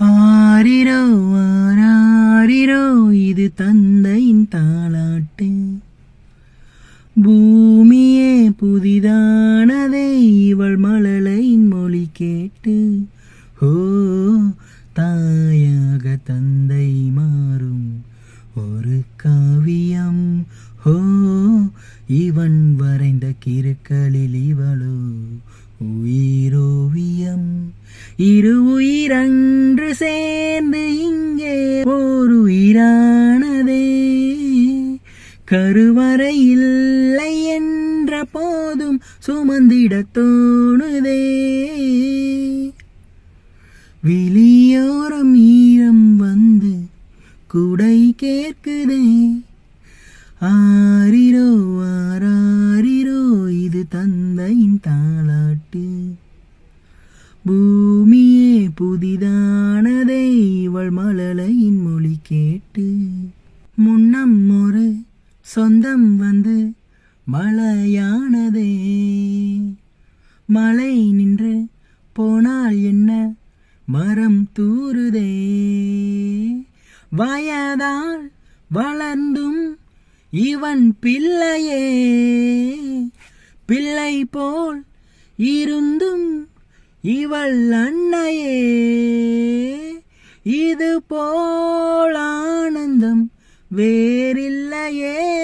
ஆரிரோ ஆராரிரோ இது தந்தையின் தாளாட்டு. பூமியே புதிதானதே இவள் மழலையின் மொழி கேட்டு. ஓ தாயாக தந்தை மாறும் ஒரு காவியம். ஓ இவன் வரைந்த கிருக்களில் இவளோ இரு உயிரன்று சேர்ந்து இங்கே ஓர் உயிரானதே. கருவறை இல்லை என்ற போதும் சுமந்திட தோணுதே. வெளியோரம் ஈரம் வந்து குடை கேட்குதே. ஆரிரோ ஆராரிரோ இது தந்தையின் தாளாட்டு. பூ புதிதானதை இவள் மழலையின் மொழி கேட்டு முன்னம் ஒரு சொந்தம் வந்து மழையானதே மழை நின்று போனால் என்ன மரம் தூறுதே வயதால் வளர்ந்தும் இவன் பிள்ளையே. பிள்ளை போல் இருந்தும் இவள் அன்னையே. இது போல் ஆனந்தம் வேறில்லையே.